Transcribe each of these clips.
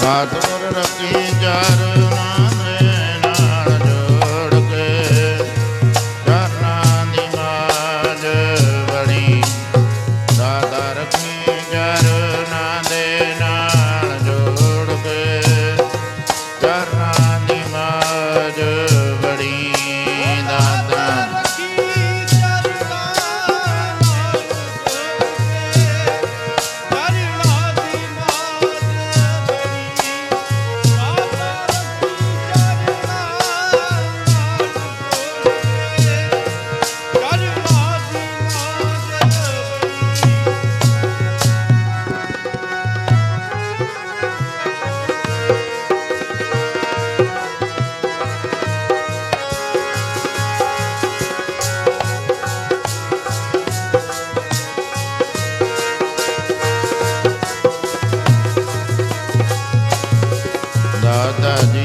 ਸਤਿਗੁਰ ਰਤੀ ਚਰਨ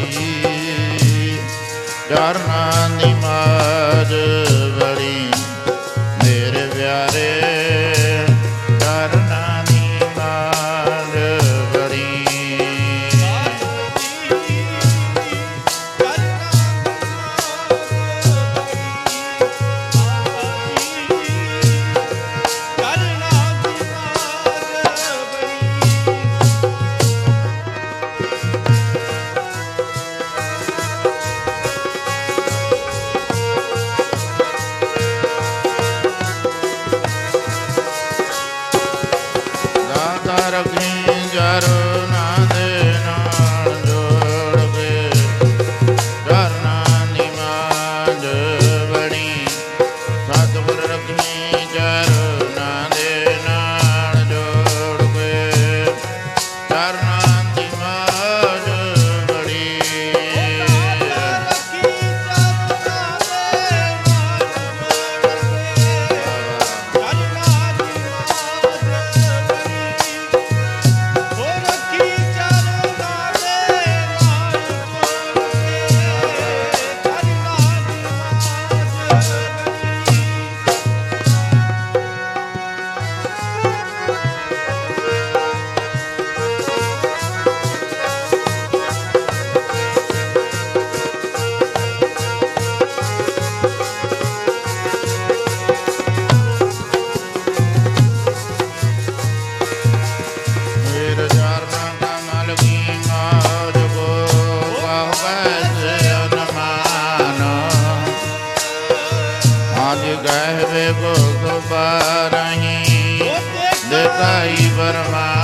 ਹਰੀ ਚਰਨਾਂ ਦੀ ਮਾਜ ਵਰੀ ਮੇਰੇ ਪਿਆਰੇ जर घी जर ਅਜ ਗਹਿ ਵੇ ਗੋਗ ਬਾਰਹੀ ਦੇਤਾਈ ਵਰਮਾ।